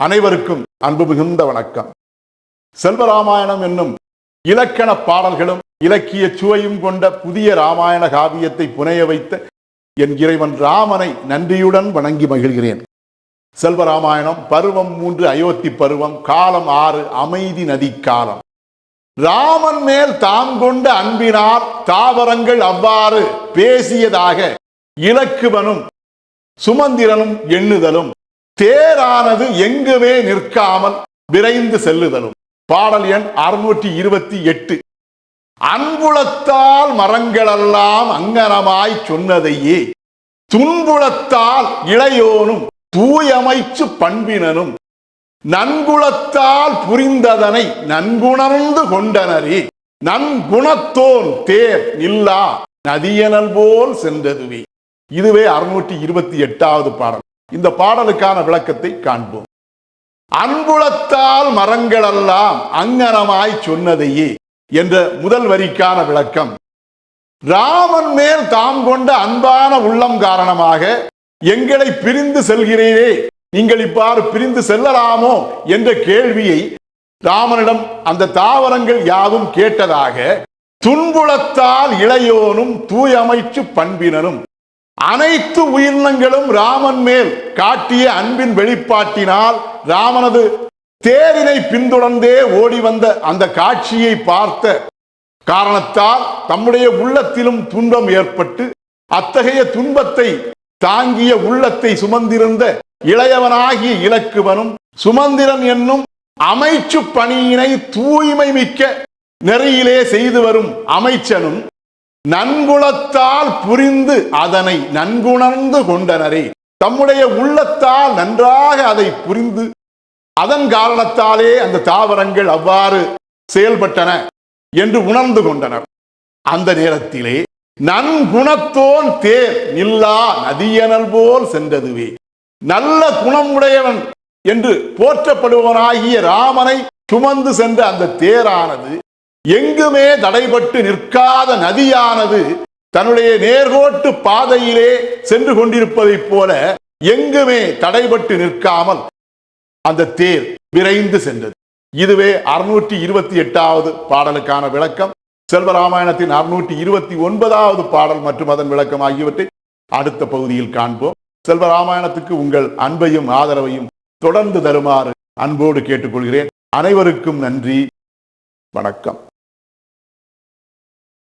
அனைவருக்கும் அன்பு மிகுந்த வணக்கம். செல்வராமாயணம் என்னும் இலக்கண பாடல்களும் இலக்கிய சுவையும் கொண்ட புதிய ராமாயண காவியத்தை புனைய வைத்த என் இறைவன் ராமனை நன்றியுடன் வணங்கி மகிழ்கிறேன். செல்வராமாயணம் பருவம் மூன்று அயோத்தி பருவம் காலம் ஆறு அமைதி நதி காலம். ராமன் மேல் தாம் கொண்ட அன்பினார் தாவரங்கள் அவ்வாறு பேசியதாக இலக்குவனும் சுமந்திரனும் எண்ணுதலும் தேரானது எங்குமே நிற்காமல் விரைந்து செல்லுதலும். பாடல் எண் அறுநூற்றி இருபத்தி எட்டு. அன்புளத்தால் மரங்களெல்லாம் அங்கனமாய் சொன்னதையே துன்புளத்தால் இளையோனும் தூயமைச்சு பண்பினனும் நன்குலத்தால் புரிந்ததனை நன்குணர்ந்து கொண்டனரே நன்குணத்தோன் தேர் இல்லா நதியனல் போல் சென்றதுவே. இதுவே அறுநூற்றி இருபத்தி எட்டாவது பாடல். இந்த பாடலுக்கான விளக்கத்தை காண்போம். அன்புளத்தால் மரங்களெல்லாம் அங்கனமாய் சொன்னதையே என்ற முதல் வரிக்கான விளக்கம். ராமன் மேல் தாம் கொண்ட அன்பான உள்ளம் காரணமாக எங்களை பிரிந்து செல்கிறீரே நீங்கள் இவ்வாறு பிரிந்து செல்லலாமோ? என்ற கேள்வியை ராமனிடம் அந்த தாவரங்கள் யாவும் கேட்டதாக துன்புளத்தால் இளையோனும் தூயமைச்சு பண்பினரும் அனைத்து உயிரினங்களும் ராமன் மேல் காட்டிய அன்பின் வெளிப்பாட்டினால் ராமனது தேரினை பின்தொடர்ந்தே ஓடி வந்த அந்த காட்சியை பார்த்த காரணத்தால் தம்முடைய உள்ளத்திலும் துன்பம் ஏற்பட்டு அத்தகைய துன்பத்தை தாங்கிய உள்ளத்தை சுமந்திருந்த இளையவனாகிய இலக்குவனும் சுமந்திரன் என்னும் அமைச்சு பணியினை தூய்மை மிக்க நெறியிலே செய்து வரும் அமைச்சனும் நன்குணத்தால் புரிந்து அதனை நன்குணர்ந்து கொண்டனரே. தம்முடைய உள்ளத்தால் நன்றாக அதை புரிந்து அதன் காரணத்தாலே அந்த தாவரங்கள் அவ்வாறு செயல்பட்டன என்று உணர்ந்து கொண்டனர். அந்த நேரத்திலே நன்குணத்தோன் தேர் நில்லா நதியனல் போல் சென்றதுவே. நல்ல குணமுடையவன் என்று போற்றப்படுவனாகிய ராமனை சுமந்து சென்ற அந்த தேரானது எங்குமே தடைபட்டு நிற்காத நதியானது தன்னுடைய நேர்கோட்டு பாதையிலே சென்று கொண்டிருப்பதைப் போல எங்குமே தடைபட்டு நிற்காமல் அந்த தேர் விரைந்து சென்றது. இதுவே அறுநூற்றி இருபத்தி எட்டாவது பாடலுக்கான விளக்கம். செல்வராமாயணத்தின் அறுநூற்றி இருபத்தி ஒன்பதாவது பாடல் மற்றும் அதன் விளக்கம் ஆகியவற்றை அடுத்த பகுதியில் காண்போம். செல்வராமாயணத்துக்கு உங்கள் அன்பையும் ஆதரவையும் தொடர்ந்து தருமாறு அன்போடு கேட்டுக்கொள்கிறேன். அனைவருக்கும் நன்றி. வணக்கம்.